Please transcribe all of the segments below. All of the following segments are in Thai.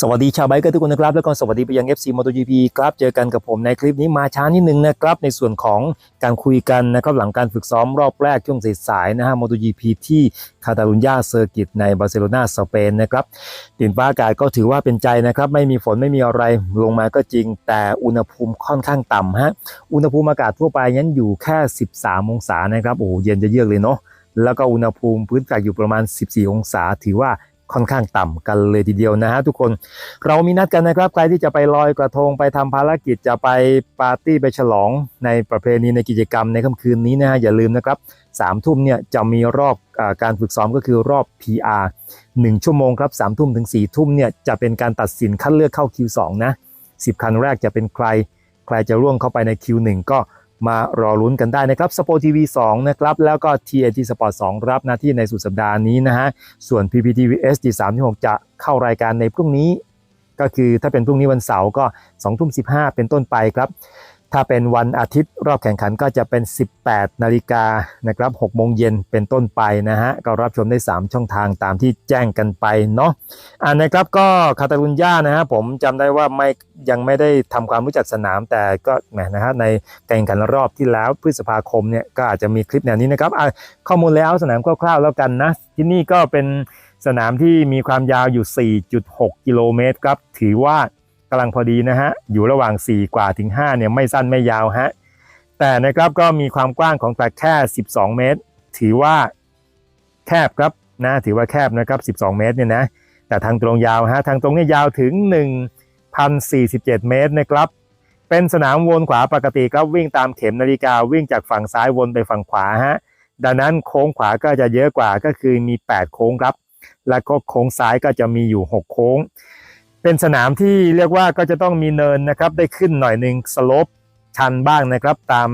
สวัสดีชาวไบค์เกอร์ทุกคนนะครับ แล้วก็สวัสดีไปยัง FC MotoGP ครับเจอกันกับผมในคลิปนี้มาช้านิดนึงนะครับ ในส่วนของการคุยกันนะครับหลังการฝึกซ้อมรอบแรกช่วงสายๆนะฮะ MotoGP ที่คาตาลุญญาเซอร์กิตในบาร์เซโลนาสเปนนะครับดินฟ้าอากาศก็ถือว่าเป็นใจนะครับ ไม่มีฝนไม่มีอะไรลงมาก็จริง แต่อุณหภูมิค่อนข้างต่ำฮะอุณหภูมิอากาศทั่วไปนั้นอยู่แค่ 13 องศานะครับโอ้เย็นจะเยือกเลยเนาะแล้วก็อุณหภูมิพื้นอากาศอยู่ประมาณ 14 องศา ถือว่า ค่อนข้างต่ำกันเลยทีเดียวนะฮะทุกคนเรามีนัดกันนะครับ ใครที่จะไปลอยกระทงไปทำภารกิจจะไปปาร์ตี้ไปฉลองในประเพณีในกิจกรรมในค่ำคืนนี้นะฮะอย่าลืมนะครับสามทุ่มเนี่ยจะมีรอบอการฝึกซ้อมก็คือรอบ PR 1 ชั่วโมงครับสามทุ่มถึง4ี่ทุ่มเนี่ยจะเป็นการตัดสินคัดเลือกเข้า Q2 นะ10 คันแรกจะเป็นใคร ใครจะร่วงเข้าไปใน Q1 ก็ มารอลุ้นกันได้นะครับสปอร์ตทีวี2นะครับ แล้วก็ TNT Sport 2 รับหน้าที่ในสุดสัปดาห์นี้นะฮะ ส่วน PPTV SD 36จะเข้ารายการในพรุ่งนี้ ก็คือถ้าเป็นพรุ่งนี้วันเสาร์ก็2ทุ่ม15 เป็นต้นไปครับ ถ้าเป็นวันอาทิตย์รอบแข่งขันก็จะเป็น 18 นาฬิกานะครับ6โมงเย็นเป็นต้นไปนะฮะ ก็รับชมได้ 3 ช่องทางตามที่แจ้งกันไปเนาะอ่านะครับก็คาตาลุญญานะฮะผมจำได้ว่าไม่ยังไม่ได้ทำความรู้จักสนามแต่ก็แหมนะฮะในแข่งขันรอบที่แล้วพฤษภาคมเนี่ยก็อาจจะมีคลิปแนวนี้นะครับอะข้อมูลแล้วสนามคร่าวๆแล้วกันนะ ที่นี่ก็เป็นสนามที่มีความยาวอยู่ 4.6 กิโลเมตรครับถือว่าำลังพอดีนะฮะ อยู่ระหว่าง 4 กว่าถึง5เนี่ยไม่สั้นไม่ยาวฮะ แต่นะครับก็มีความกว้างของแทร็กแค่ 12 เมตร ถือว่าแคบครับนะถือว่าแคบนะครับ 12 เมตรเนี่ยนะ แต่ทางตรงยาวฮะ ทางตรงเนี่ยยาวถึง 1,047 เมตรนะครับ เป็นสนามวนขวาปกติครับวิ่งตามเข็มนาฬิกาวิ่งจากฝั่งซ้ายวนไปฝั่งขวาฮะ ดังนั้นโค้งขวาก็จะเยอะกว่าก็คือมี 8 โค้งครับ แล้วก็โค้งซ้ายก็จะมีอยู่ 6 โค้ง เป็นสนามที่เรียกว่าก็จะต้องมีเนินนะครับ ได้ขึ้นหน่อยหนึ่งสลปชันบ้างนะครับ ตาม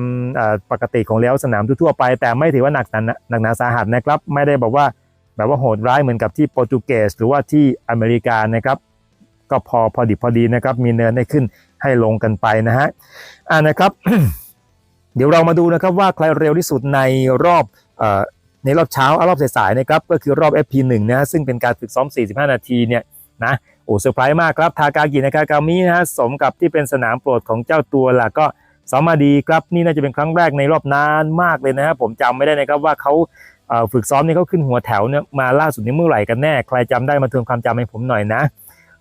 ปกติของเลี้ยวสนามทั่วไป แต่ไม่ถือว่าหนักหนาหนักหนาสาหัสนะครับ ไม่ได้บอกว่าแบบว่าโหดร้ายเหมือนกับที่โปรตุเกสหรือว่าที่อเมริกานะครับ ก็พอพอดิบพอดีนะครับ มีเนินได้ขึ้นให้ลงกันไปนะฮะอ่านะครับ เดี๋ยวเรามาดูนะครับว่าใครเร็วที่สุดในรอบเอ่อในรอบเช้าอรอบสายๆนะครับก็คือรอบ FP1 นะซึ่งเป็นการฝึกซ้อม 45 นาทีเนี่ยนะ โอ้เซอร์ไพรส์มากครับทากากินากากามินะฮะสมกับที่เป็นสนามโปรดของเจ้าตัวล่ะก็ซ้อมมาดีครับนี่น่าจะเป็นครั้งแรกในรอบนานมากเลยนะฮะผมจำไม่ได้นะครับว่าเขาฝึกซ้อมนี่เขาขึ้นหัวแถวเนี่ยมาล่าสุดนี้เมื่อไหร่กันแน่ใครจำได้มาทวนความจำให้ผมหน่อยนะ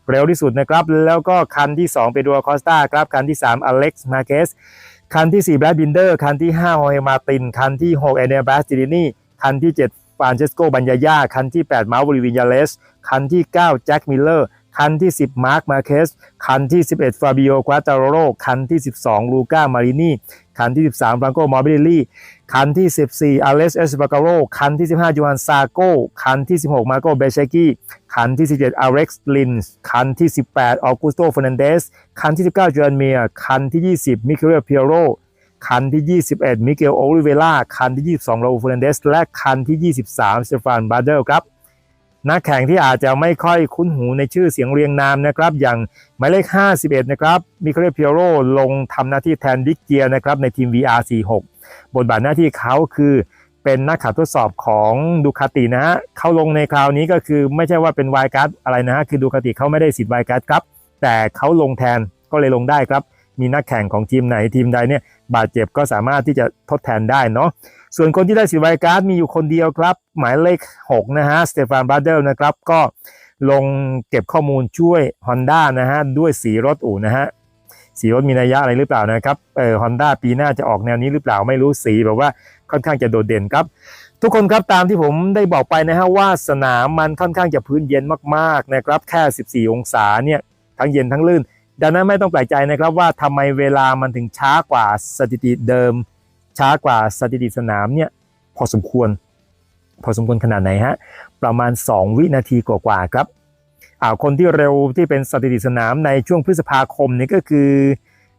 เร็วที่สุดนะครับแล้วก็คันที่ 2 เปโดรคอสตาครับคันที่ 3 อเล็กซ์มาเกสคันที่4แบรดบินเดอร์คันที่5ฮอเฮมาตินคันที่6เอเนบาสติลินีคันที่7ฟรานเชสโกบัญญาญาคันที่8มาร์วลิวินยาเลสคันที่9แจ็คมิลเลอร์ คันที่ 10 มาร์คมาเคส คันที่ 11 ฟาบิโอควาตาโรโรคันที่ 12 ลูก้ามารินีคันที่ 13ฟรังโกมอร์บิลลี่คันที่ 14อเลสเอสบาการโรคันที่ 15จูฮันซาโกคันที่ 16 มาโกเบเชกี้คันที่ 17อเร็กซ์ลินส์คันที่ 18ออกุสโตเฟรนันเดสคันที่ 19จูอันเมียคันที่ 20 มิเคลเปียโรคันที่ 21 มิเกลโอลิเวล่าคันที่ 22โรเฟรนันเดสและคันที่ 23 สเตฟานบาร์เดลครับ นักแข่งที่อาจจะไม่ค่อยคุ้นหูในชื่อเสียงเรียงนามนะครับ อย่างหมายเลข 51 นะครับมิเคลเปียโรลงทำหน้าที่แทนดิกเกียนะครับในทีม VR46 บทบาทหน้าที่เขาคือเป็นนักขับทดสอบของดูคาตินะฮะเขาลงในคราวนี้ก็คือไม่ใช่ว่าเป็นวายการ์ดอะไรนะฮะคือดูคาติเขาไม่ได้สิทธิ์วายการ์ดครับ แต่เขาลงแทนก็เลยลงได้ครับ มีนักแข่งของทีมไหนทีมใดเนี่ยบาดเจ็บก็สามารถที่จะทดแทนได้เนาะ ส่วนคนที่ได้สิทธิ์วายการ์ดมีอยู่คนเดียวครับ หมายเลข 6 นะฮะสเตฟานบาร์เดลนะครับ ก็ลงเก็บข้อมูลช่วย Honda นะฮะ ด้วยสีรถอู่นะฮะ สีรถมีนัยยะอะไรหรือเปล่านะครับ เออฮอนด้าปีหน้าจะออกแนวนี้หรือเปล่าไม่รู้สีแบบว่าค่อนข้างจะโดดเด่นครับ ทุกคนครับตามที่ผมได้บอกไปนะฮะว่าสนามมันค่อนข้างจะพื้นเย็นมากๆนะครับ แค่ 14 องศาเนี่ยทั้งเย็นทั้งลื่นดังนั้นไม่ต้องแปลกใจนะครับว่าทำไมเวลามันถึงช้ากว่าสถิติเดิม ช้ากว่าสถิติสนามเนี่ยพอสมควร พอสมควรขนาดไหนฮะประมาณ 2 วินาทีกว่าๆครับอ่าคนที่เร็วที่เป็นสถิติสนามในช่วงพฤษภาคมนี่ก็คือ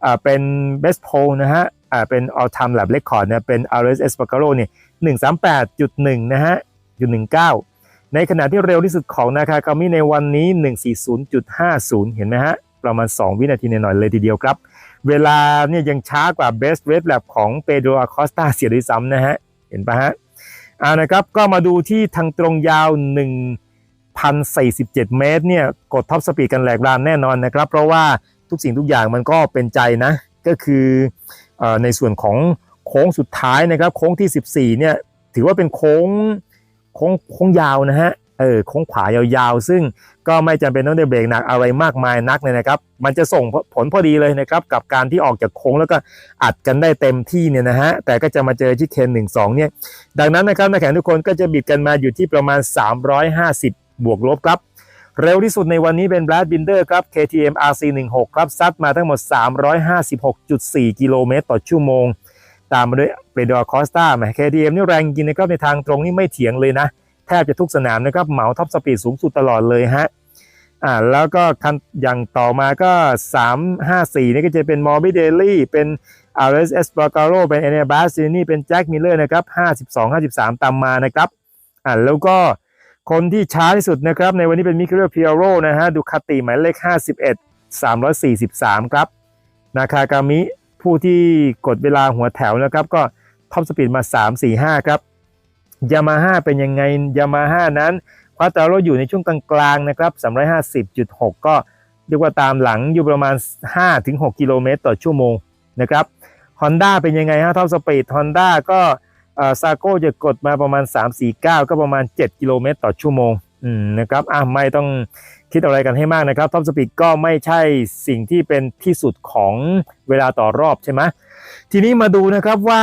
อ่าเป็นเบสโพนะฮะอ่าเป็น all time lap record เนี่ยเป็น RS Espargaro เนี่ย138.1 นะฮะจุด19 ในขณะที่เร็วที่สุดของนาคาคามิในวันนี้ 140.50 เห็นไหมฮะ ประมาณ 2 วินาทีหน่อยๆเลยทีเดียวครับ เวลาเนี่ยยังช้ากว่า best rate lap ของเปโดรอคอสตาเสียด้วยซ้ำนะฮะ เห็นปะฮะอ่านะครับก็มาดูที่ทางตรงยาว 1,047 เมตรเนี่ยกดท็อปสปีดกันแหลกลานแน่นอนนะครับ เพราะว่าทุกสิ่งทุกอย่างมันก็เป็นใจนะ ก็คือเออในส่วนของโค้งสุดท้ายนะครับ โค้งที่ 14เนี่ยถือว่าเป็นโค้งโค้งโค้งยาวนะฮะ เออโค้งขวายาวๆ ซึ่งก็ไม่จำเป็นต้องได้เบรกหนักอะไรมากมายนักเลยนะครับ มันจะส่งผลพอดีเลยนะครับกับการที่ออกจากโค้งแล้วก็อัดกันได้เต็มที่เนี่ยนะฮะแต่ก็จะมาเจอที่เคน1 2เนี่ยดังนั้นนะครับนักแข่งทุกคนก็จะบิดกันมาอยู่ที่ประมาณ 350 บวกลบครับเร็วที่สุดในวันนี้เป็น Brad Binder ครับ KTM RC16 ครับซัดมาทั้งหมด 356.4 กิโลเมตรต่อชั่วโมง ตามมาด้วยเปโดคอสตาแหม KTM นี่แรงจริงนะครับในทางตรงนี่ไม่เถียงเลยนะ แทบจะทุกสนามนะครับเหมาท็อปสปีดสูงสุดตลอดเลยฮะอ่าแล้วก็คันอย่างต่อมาก็ 354 นี่ก็จะเป็น m o r b i d e l l y เป็น RS e s p a r o เป็น e n e b a s นี่เป็น Jack Miller นะครับ 52 53 ตามมานะครับอ่าแล้วก็คนที่ช้าที่สุดนะครับ ในวันนี้เป็นมิ k เ l เพียโรนะฮะดูคาติหมายเลข 51 343 ครับ นาคากามิผู้ที่กดเวลาหัวแถวนะครับ ก็ท็อปสปีดมา 345 ครับ ยามาฮ่าเป็นยังไงยามาฮ่านั้นควาตาโรอยู่ในช่วงกลางๆนะครับ350.6 ก็เรียกว่าตามหลังอยู่ประมาณ 5-6 กิโลเมตรต่อชั่วโมงนะครับ Honda เป็นยังไงฮะท็อปสปีด Honda ก็ซาโก้จะกดมาประมาณ 349 ก็ประมาณ 7 กิโลเมตรต่อชั่วโมงอืมนะครับอะไม่ต้องคิดอะไรกันให้มากนะครับท็อปสปีดก็ไม่ใช่สิ่งที่เป็นที่สุดของเวลาต่อรอบใช่ไหมทีนี้มาดูนะครับว่า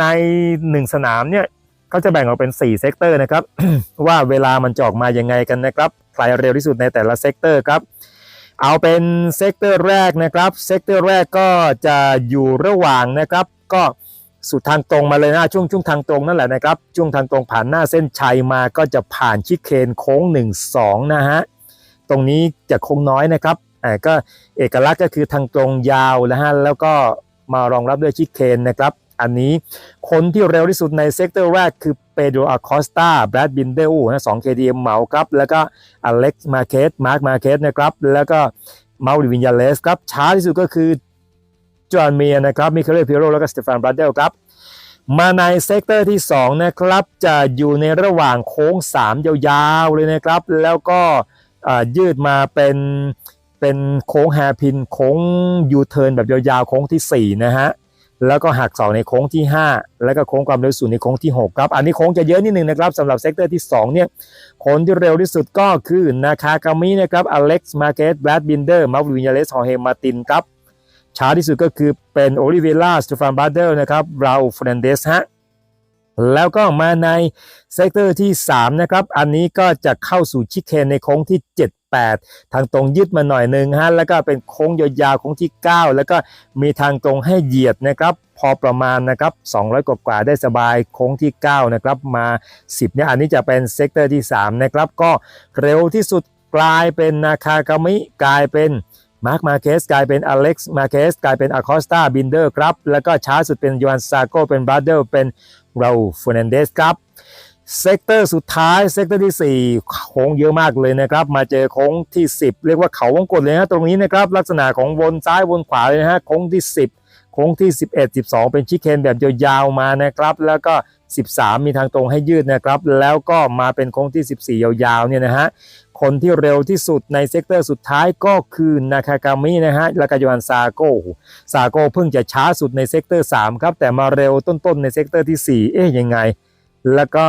ใน 1 สนามเนี่ย เขาจะแบ่งออกเป็น 4 เซกเตอร์นะครับ ว่าเวลามันจะออกมายังไงกันนะครับใครเร็วที่สุดในแต่ละเซกเตอร์ครับเอาเป็นเซกเตอร์แรกนะครับเซกเตอร์แรกก็จะอยู่ระหว่างนะครับ ก็สุดทางตรงมาเลยนะช่วงช่วงทางตรงนั่นแหละนะครับช่วงทางตรงผ่านหน้าเส้นชัยมาก็จะผ่านชิคเคนโค้ง 1 2 นะฮะตรงนี้จะโค้งน้อยนะครับอ่าก็เอกลักษณ์ก็คือทางตรงยาวนะฮะแล้วก็มารองรับด้วยชิคเคนนะครับ อันนี้ คนที่เร็วที่สุดในเซกเตอร์แรกคือเปโดรอาคอสตาแบรดบินเดลนะสอง KTM เหมาครับ แล้วก็อเล็กซ์มาเคสมาร์คมาเคสนะครับ แล้วก็เมาริวินยาเลสครับ ช้าที่สุดก็คือจอห์นเมียนะครับมิเคลเพิโรแล้วก็สเตฟานบรัดเดลครับมาในเซกเตอร์ที่ 2 นะครับ จะอยู่ในระหว่างโค้ง 3 ยาวๆ เลยนะครับ แล้วก็ยืดมาเป็นเป็นโค้งแฮร์พินโค้งยูเทิร์นแบบยาวๆ โค้งทีสี่4 นะฮะ แล้วก็หักศอกในโค้งที่ 5 แล้วก็โค้งความเร็วสูงในโค้งที่ 6 ครับ อันนี้โค้งจะเยอะนิดนึงนะครับสำหรับเซกเตอร์ที่ 2 เนี่ยคนที่เร็วที่สุดก็คือนาคากามินะครับอเล็กซ์มาเกสแบรดบินเดอร์มาวินยาเลสฮอเฮมาตินครับช้าที่สุดก็คือเป็นโอลิเวล่าสเตฟานบาร์เดอร์นะครับราอูฟรนเดสฮะแล้วก็มาในเซกเตอร์ที่ 3 นะครับ อันนี้ก็จะเข้าสู่ชิคเคนในโค้งที่ 7 8 ทางตรงยืดมาหน่อยหนึ่งฮะแล้วก็เป็นโค้งยาวๆโค้งที่ 9 แล้วก็มีทางตรงให้เหยียดนะครับพอประมาณนะครับ 200 กว่าๆได้สบายโค้งที่ 9 นะครับ มา 10 เนี่ยอันนี้จะเป็นเซกเตอร์ที่ 3 นะครับ ก็เร็วที่สุดกลายเป็นนาคากามิกลายเป็นมาร์คมาเคสกลายเป็นอเล็กซ์มาเคสกลายเป็นอาคอสตาบินเดอร์ครับ แล้วก็ช้าสุดเป็นยอนซาโกเป็นบราเดอร์เป็นราอูฟ e นเดสครับ เซกเตอร์สุดท้ายเซกเตอร์ที่ 4 โค้งเยอะมากเลยนะครับ มาเจอโค้งที่ 10 เรียกว่าเขาวงกตเลยนะตรงนี้นะครับ ลักษณะของวนซ้ายวนขวาเลยนะฮะโค้งที่ 10 โค้งที่ 11 12 เป็นชิคเคนแบบยาวๆมานะครับ แล้วก็ 13 มีทางตรงให้ยืดนะครับ แล้วก็มาเป็นโค้งที่ 14 ยาวๆเนี่ยนะฮะคนที่เร็วที่สุดในเซกเตอร์สุดท้ายก็คือนาคากามินะฮะแล้วก็ยอนซาโกซาโกเพิ่งจะช้าสุดในเซกเตอร์3ครับแต่มาเร็วต้นๆในเซกเตอร์ที่ 4 เอ๊ยยังไง แล้วก็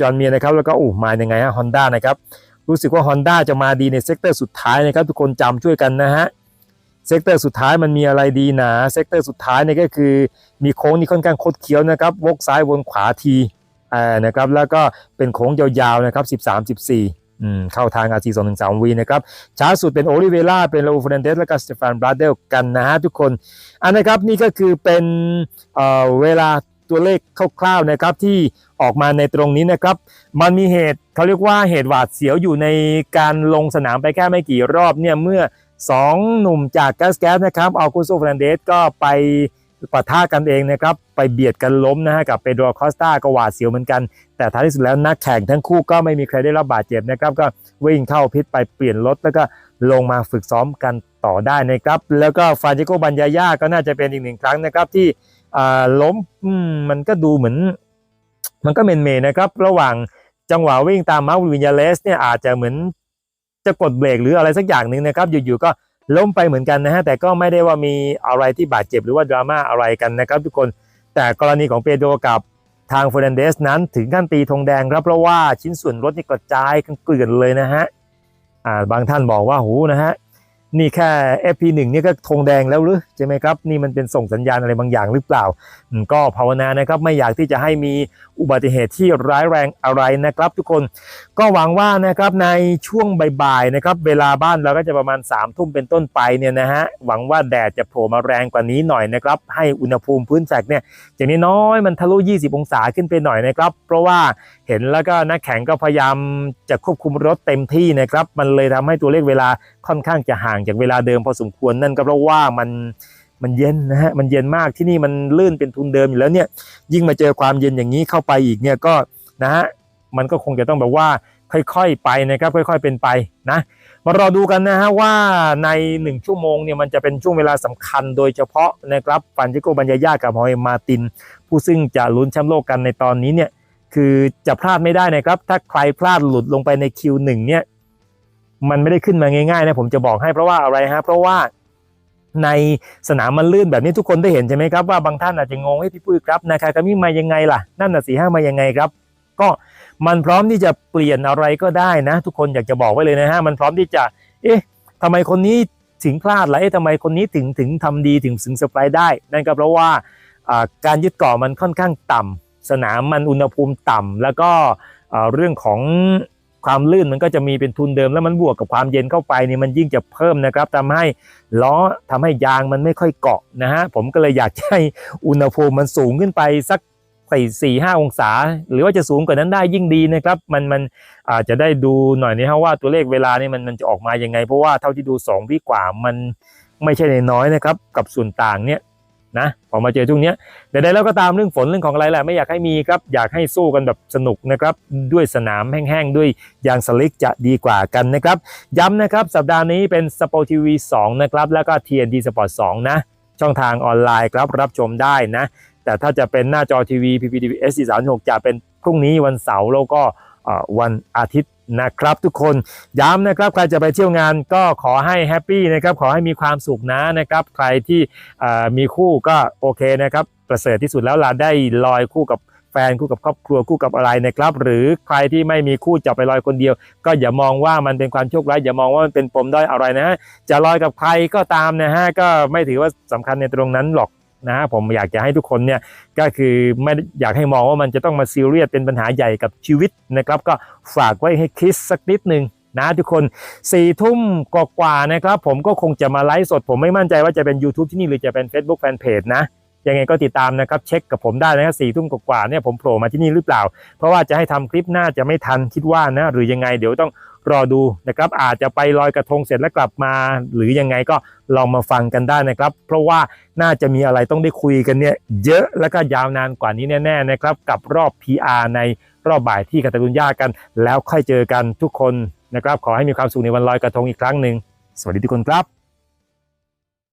จอห์นเมียนะครับแล้วก็อู้มายังไงฮะฮอนด้านะครับรู้สึกว่า Honda จะมาดีในเซกเตอร์สุดท้ายนะครับทุกคนจำช่วยกันนะฮะเซกเตอร์สุดท้ายมันมีอะไรดีนะเซกเตอร์สุดท้ายเนี่ยก็คือมีโค้งที่ค่อนข้างคดเคี้ยวนะครับวกซ้ายวนขวาทีอ่านะครับแล้วก็เป็นโค้งยาวๆนะครับ 13 14อืมเข้าทางอาทีสองหนึ่งสามวีนะครับช้าสุดเป็นโอลิเวล่าเป็นโลฟรนเดสและก็สเตฟานบราเดลกันนะฮะทุกคนอันนะครับนี่ก็คือเป็นเอ่อเวลา ตัวเลขคร่าวๆนะครับที่ออกมาในตรงนี้นะครับ มันมีเหตุเขาเรียกว่าเหตุหวาดเสียวอยู่ในการลงสนามไปแค่ไม่กี่รอบเนี่ยเมื่อ 2 หนุ่มจากแกสแกสนะครับเอากุโซฟรนเดสก็ไปปะทะกันเองนะครับไปเบียดกันล้มนะฮะกับเปโดรคอสตาก็หวาดเสียวเหมือนกัน แต่ท้ายที่สุดแล้วนักแข่งทั้งคู่ก็ไม่มีใครได้รับบาดเจ็บนะครับ ก็วิ่งเข้าพิษไปเปลี่ยนรถแล้วก็ลงมาฝึกซ้อมกันต่อได้นะครับ แล้วก็ฟาจิโกบัญญายาก็น่าจะเป็นอีกหนึ่งครั้งนะครับที่ ล้มมันก็ดูเหมือน มันก็เมนเมนะครับ ระหว่างจังหวะวิ่งตามมาร์ควินยาเลสเนี่ยอาจจะเหมือนจะกดเบรกหรืออะไรสักอย่างหนึ่งนะครับ อยู่ๆก็ล้มไปเหมือนกันนะฮะแต่ก็ไม่ได้ว่ามีอะไรที่บาดเจ็บหรือว่าดราม่าอะไรกันนะครับ ทุกคนแต่กรณีของเปโดรกับทางเฟอร์นันเดสนั้นถึงขั้นตีธงแดงครับเพราะว่าชิ้นส่วนรถนี่กระจายกันเกลื่อนเลยนะฮะบางท่านบอกว่าหูนะฮะ นี่แค่ FP1 นี่ก็ธงแดงแล้วหรือใช่ไหมครับ นี่มันเป็นส่งสัญญาณอะไรบางอย่างหรือเปล่า ก็ภาวนานะครับไม่อยากที่จะให้มีอุบัติเหตุที่ร้ายแรงอะไรนะครับ ทุกคนก็หวังว่านะครับในช่วงบ่ายๆนะครับเวลาบ้านเราก็จะประมาณ3ามทุ่มเป็นต้นไปเนี่ยนะฮะหวังว่าแดดจะโผล่มาแรงกว่านี้หน่อยนะครับให้อุณหภูมิพื้นแสกเนี่ยอย่างน้อยมันทะลุ 20 องศาขึ้นไปหน่อยนะครับ เพราะว่าเห็นแล้วก็นักแข่งก็พยายามจะควบคุมรถเต็มที่นะครับมันเลยทำให้ตัวเลขเวลาค่อนข้างจะห่างจากเวลาเดิมพอสมควรนั่นก็เพราะว่ามันมันเย็นนะฮะมันเย็นมากที่นี่มันลื่นเป็นทุนเดิมอยู่แล้วเนี่ยยิ่งมาเจอความเย็นอย่างนี้เข้าไปอีกเนี่ยก็นะฮะ มันก็คงจะต้องแบบว่าค่อยๆไปนะครับ ค่อย ๆ เป็นไปนะมารอดูกันนะฮะว่าใน 1 ชั่วโมงเนี่ยมันจะเป็นช่วงเวลาสำคัญโดยเฉพาะนะครับฟันจิโกบัญญายากับฮอยมาติน ผู้ซึ่งจะลุ้นแชมป์โลกกันในตอนนี้เนี่ยคือจะพลาดไม่ได้นะครับ ถ้าใครพลาดหลุดลงไปใน Q1 เนี่ยมันไม่ได้ขึ้นมาง่ายๆนะผมจะบอกให้เพราะว่าอะไรฮะเพราะว่าในสนามมันลื่นแบบนี้ทุกคนได้เห็นใช่ไหมครับว่าบางท่านอาจจะงงให้พี่ปุ้ยครับนาคากามิมายังไงล่ะ นั่นน่ะสี่ห้ามายังไงครับ ก็ มันพร้อมที่จะเปลี่ยนอะไรก็ได้นะ ทุกคนอยากจะบอกไว้เลยนะฮะมันพร้อมที่จะ เอ๊ะทำไมคนนี้ถึงพลาดล่ะเอ๊ะทำไมคนนี้ถึงถึงทำดีถึงถึงสปายได้ นั่นก็เพราะว่าการยึดเกาะมันค่อนข้างต่ำสนามมันอุณหภูมิต่ำแล้วก็เรื่องของความลื่นมันก็จะมีเป็นทุนเดิมแล้วมันบวกกับความเย็นเข้าไปนี่มันยิ่งจะเพิ่มนะครับทำให้ล้อทำให้ยางมันไม่ค่อยเกาะนะฮะผมก็เลยอยากให้อุณหภูมิมันสูงขึ้นไปสัก ใส่สี่ห้าองศา หรือว่าจะสูงกว่านั้นได้ยิ่งดีนะครับ มันมันอาจจะได้ดูหน่อยนะฮะว่าตัวเลขเวลานี่มันมันจะออกมายังไง เพราะว่าเท่าที่ดู 2 วิกว่ามันไม่ใช่นน้อยนะครับ กับส่วนต่างเนี่ยนะพอมาเจอช่วงนี้แต่ใดแล้วก็ตามเรื่องฝนเรื่องของอะไรแหละไม่อยากให้มีครับ อยากให้สู้กันแบบสนุกนะครับ ด้วยสนามแห้งๆ ด้วยยางสลิกจะดีกว่ากันนะครับ ย้ำนะครับ สัปดาห์นี้เป็น Sport TV 2นะครับ แล้วก็ TNT Sport 2 นะ ช่องทางออนไลน์ครับรับชมได้นะ แต่ถ้าจะเป็นหน้าจอทีวี PPTV SD 36 จะเป็นพรุ่งนี้วันเสาร์แล้วก็วันอาทิตย์นะครับทุกคนย้ำนะครับใครจะไปเที่ยวงานก็ขอให้แฮปปี้นะครับขอให้มีความสุขนะนะครับใครที่มีคู่ก็โอเคนะครับประเสริฐที่สุดแล้วล่ะได้ลอยคู่กับแฟนคู่กับครอบครัวคู่กับอะไรนะครับ หรือใครที่ไม่มีคู่จะไปลอยคนเดียว ก็อย่ามองว่ามันเป็นความโชคร้ายอย่ามองว่ามันเป็นปมด้อยอะไรนะฮะจะลอยกับใครก็ตามนะฮะก็ไม่ถือว่าสำคัญในตรงนั้นหรอก นะฮะผมอยากจะให้ทุกคนเนี่ยก็คือไม่อยากให้มองว่ามันจะต้องมาซีเรียสเป็นปัญหาใหญ่กับชีวิตนะครับ ก็ฝากไว้ให้คิดสักนิดหนึ่งนะทุกคนสี่ทุ่มกว่าๆนะครับ ผมก็คงจะมาไลฟ์สด ผมไม่มั่นใจว่าจะเป็น YouTube ที่นี่หรือจะเป็น Facebook Fanpage นะยังไงก็ติดตามนะครับ เช็คกับผมได้นะครับสี่ทุ่มกว่าๆเนี่ยผมโผล่มาที่นี่หรือเปล่า เพราะว่าจะให้ทำคลิปหน่าจะไม่ทันคิดว่านะหรือยังไงเดี๋ยวต้อง รอดูนะครับ อาจจะไปลอยกระทงเสร็จแล้วกลับมา หรือยังไงก็ลองมาฟังกันได้นะครับ เพราะว่าน่าจะมีอะไรต้องได้คุยกันเนี่ยเยอะแล้วก็ยาวนานกว่านี้แน่ๆนะครับ กับรอบ PR ในรอบบ่ายที่กาตาลุญญากัน แล้วค่อยเจอกันทุกคนนะครับ ขอให้มีความสุขในวันลอยกระทงอีกครั้งหนึ่งสวัสดีทุกคนครับ